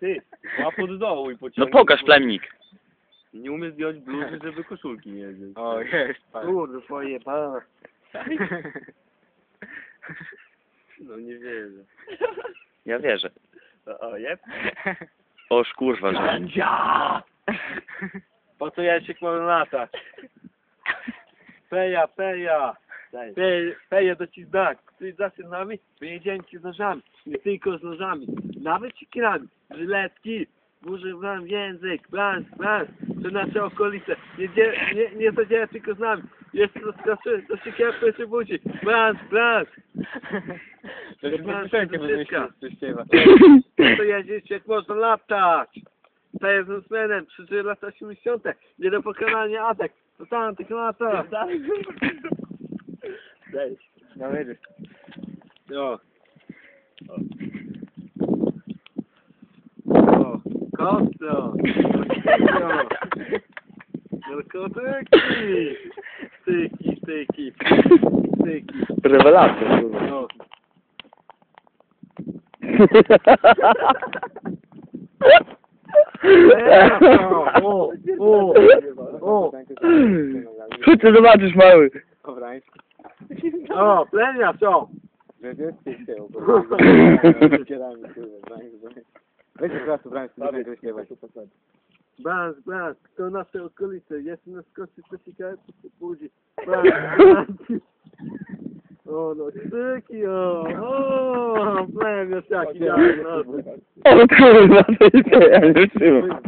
Ty, łap od dołu i No pociągnij. pokaż plemnik. Nie umie zdjąć bluzy, żeby koszulki nie zdjąć. O, jest pan. Kurde, pojebane. No nie wierzę. Ja wierzę. O, o jeb. Oż kurwa, że... Gandzia! Po co ja się mam latać? Peja, Peja, peja to ci znak. Ty za synami, wyjedziemy ci z nożami. Nie tylko z nożami. Nawet sikierami. Żyletki. Burzy wam język. Blans, blans. To nasze okolice. Nie, nie, nie zadziała tylko z nami. Jest to skoczy, to siekierkę się budzi. Blans, blans. To Blans, piosenkę to wymyślił, coś śpiewa. To jeździć jak można latać. To jest smenem, 3 lata 80. Nie do pokonania atak. To tamtych lata. Dajesz. No wiedziesz. O. O. Kostro. Kostro. Narkotyki. Styki, styki. Styki. Rewelacja, kurwa. No. O, o, o. Chodź, zobaczysz, mały. Oh, plenty of so. Wiecie, teraz ubrałem sobie angielskiego. Bez, bez, to nasze okolice. Jestem na skoczy, co się kaje, co się budzi. Bez, bez. O, no, syki, o, o, plemio, siaki, ja, no. O kurwa, to jest ja nie wytrzymam.